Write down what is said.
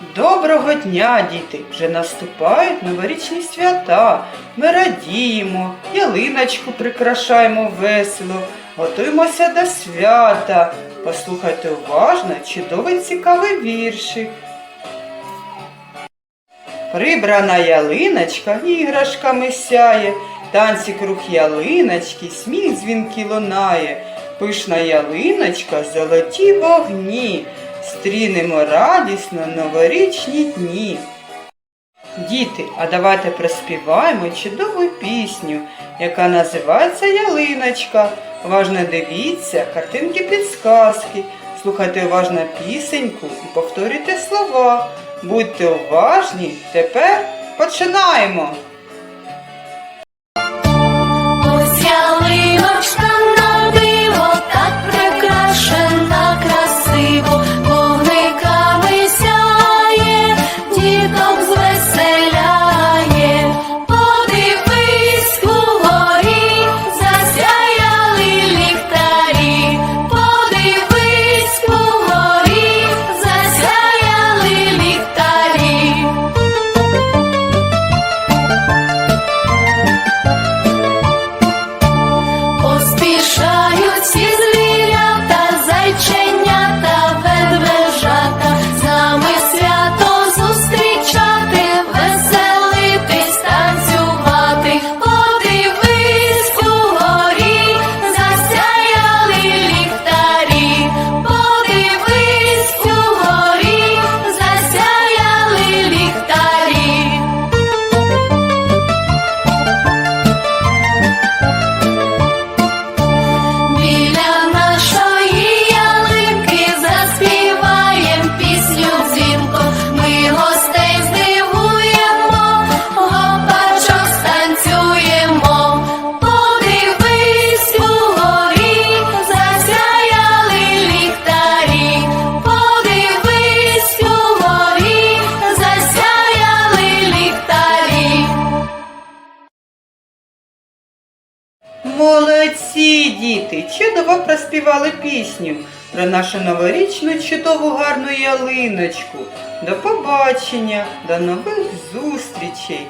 Доброго дня, діти! Вже наступають новорічні свята. Ми радіємо, ялиночку прикрашаємо весело, готуємося до свята. Послухайте уважно чудовий цікавий віршик. Прибрана ялиночка іграшками сяє, танці круг ялиночки, сміх дзвінки лунає. Пишна ялиночка, золоті вогні, стрінемо радісно новорічні дні. Діти, а давайте приспіваємо чудову пісню, яка називається Ялиночка. Уважно дивіться, картинки підсказки, слухайте уважно пісеньку і повторюйте слова. Будьте уважні, тепер починаємо! Поспішають Молодці, діти! Чудово проспівали пісню про нашу новорічну чудову гарну ялиночку. До побачення, до нових зустрічей!